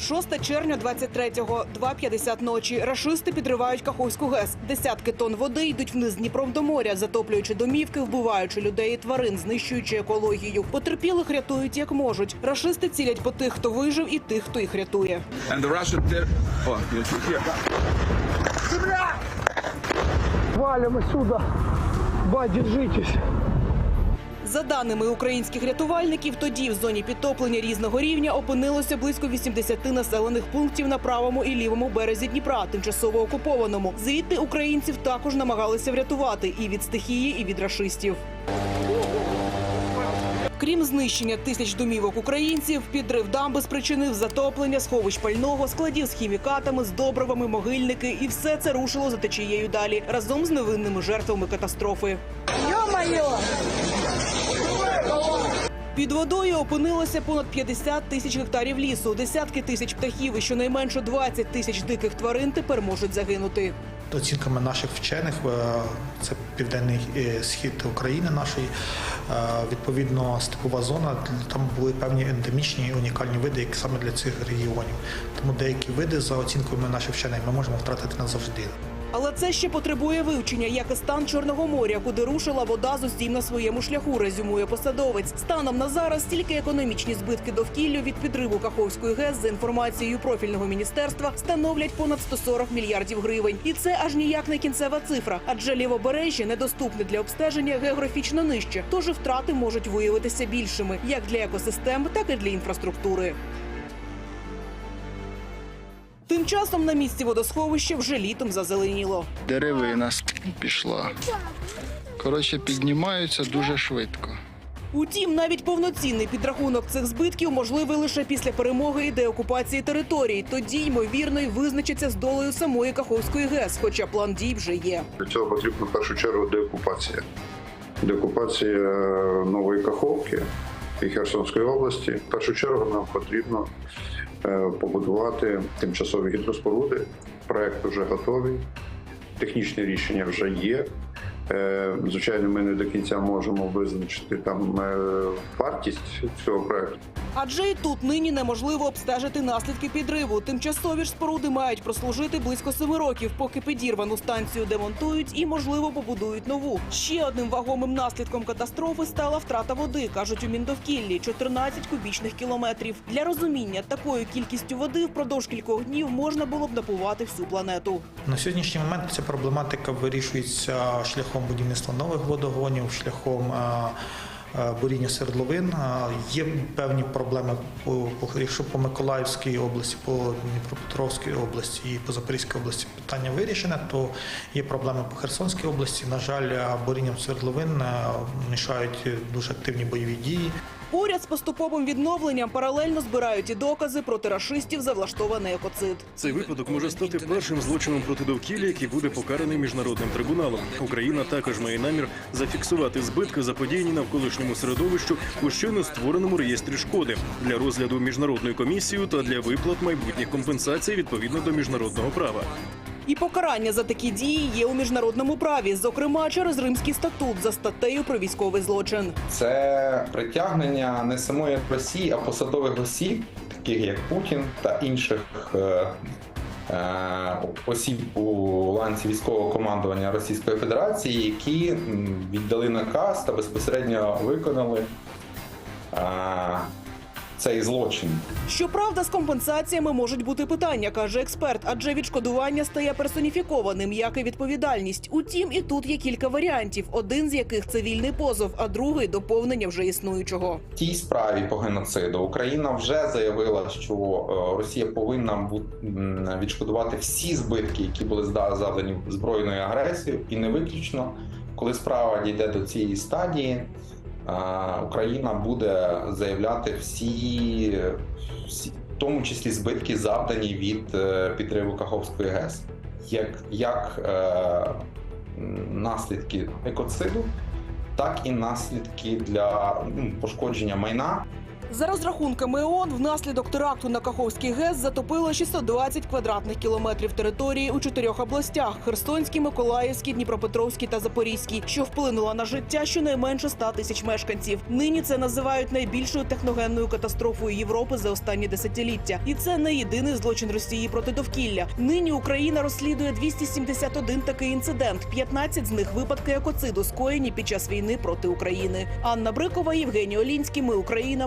6 червня 23-го, 2.50 ночі. Рашисти підривають Каховську ГЕС. Десятки тонн води йдуть вниз Дніпром до моря, затоплюючи домівки, вбиваючи людей і тварин, знищуючи екологію. Потерпілих рятують як можуть. Рашисти цілять по тих, хто вижив, і тих, хто їх рятує. And the Russian ter- oh, you here. Валим отсюда. Ба, держитесь. За даними українських рятувальників, тоді в зоні підтоплення різного рівня опинилося близько 80 населених пунктів на правому і лівому березі Дніпра, тимчасово окупованому. Звідти українців також намагалися врятувати і від стихії, і від рашистів. Крім знищення тисяч домівок українців, підрив дамби спричинив затоплення сховищ пального, складів з хімікатами, з добривами, могильники, і все це рушило за течією далі разом з невинними жертвами катастрофи. Під водою опинилося понад 50 тисяч гектарів лісу, десятки тисяч птахів і щонайменше 20 тисяч диких тварин тепер можуть загинути. Оцінками наших вчених, е, це південний е, схід України нашої, е, відповідно степова зона. Там були певні ендемічні і унікальні види, які саме для цих регіонів. Тому деякі види, за оцінками наших вчених, ми можемо втратити назавжди. Але це ще потребує вивчення, як і стан Чорного моря, куди рушила вода з усім на своєму шляху, резюмує посадовець. Станом на зараз тільки економічні збитки довкіллю від підриву Каховської ГЕС за інформацією профільного міністерства становлять понад 140 мільярдів гривень. І це аж ніяк не кінцева цифра, адже лівобережжя недоступне для обстеження географічно нижче. Тож і втрати можуть виявитися більшими як для екосистем, так і для інфраструктури. Тим часом на місці водосховища вже літом зазеленіло. деревина пішла. Коротше, піднімаються дуже швидко. Утім, навіть повноцінний підрахунок цих збитків можливий лише після перемоги і деокупації територій. Тоді ймовірно й визначиться з долею самої Каховської ГЕС, хоча план дій вже є. Для цього потрібна в першу чергу деокупація. Деокупація е, нової Каховки і Херсонської області. В першу чергу нам потрібно побудувати тимчасові гідроспоруди. Проект вже готовий, технічне рішення вже є. Е, Звичайно, ми не до кінця можемо визначити там е, вартість цього проекту. Адже і тут нині неможливо обстежити наслідки підриву. Тимчасові ж споруди мають прослужити близько семи років, поки підірвану станцію демонтують і, можливо, побудують нову. Ще одним вагомим наслідком катастрофи стала втрата води, кажуть у міндовкіллі 14 кубічних кілометрів. Для розуміння такою кількістю води впродовж кількох днів можна було б напувати всю планету. На сьогоднішній момент ця проблематика вирішується шляхом будівництва нових водогонів, шляхом е, буріння свердловин. Е, Є певні проблеми якщо по Миколаївській області, по Дніпропетровській області і по Запорізькій області питання вирішене, то є проблеми по Херсонській області. На жаль, е, бурінням свердловин е, мішають дуже активні бойові дії. Поряд з поступовим відновленням паралельно збирають і докази проти рашистів за влаштований екоцид. Цей випадок може стати першим злочином проти довкілля, який буде покараний міжнародним трибуналом. Україна також має намір зафіксувати збитки, заподіяні навколишньому середовищу у щойно створеному реєстрі шкоди для розгляду міжнародною комісією та для виплат майбутніх компенсацій відповідно до міжнародного права. І покарання за такі дії є у міжнародному праві, зокрема через Римський статут за статтею про військовий злочин. це притягнення не самої Росії, а посадових осіб, таких як Путін та інших е, е, осіб у ланці військового командування Російської Федерації, які віддали наказ та безпосередньо виконали е, цей злочин. Щоправда, з компенсаціями можуть бути питання, каже експерт, адже відшкодування стає персоніфікованим, як і відповідальність. Утім, і тут є кілька варіантів, один з яких цивільний позов, а другий доповнення вже існуючого. В тій справі по геноциду Україна вже заявила, що е, Росія повинна відшкодувати всі збитки, які були завдані збройною агресією, і не виключно, коли справа дійде до цієї стадії, Україна буде заявляти всі, всі, в тому числі збитки, завдані від е, підриву Каховської ГЕС, як, як е, наслідки екоциду, так і наслідки для ну, пошкодження майна. За розрахунками ООН, внаслідок теракту на Каховський ГЕС затопило 620 квадратних кілометрів території у чотирьох областях: Херсонській, Миколаївській, Дніпропетровській та Запорізькій, що вплинуло на життя щонайменше 100 тисяч мешканців. Нині це називають найбільшою техногенною катастрофою Європи за останні десятиліття. І це не єдиний злочин Росії проти довкілля. Нині Україна розслідує 271 такий інцидент. 15 з них випадки екоциду скоєні під час війни проти України. Анна Брикова, Євгеній Олінський. Ми Україна.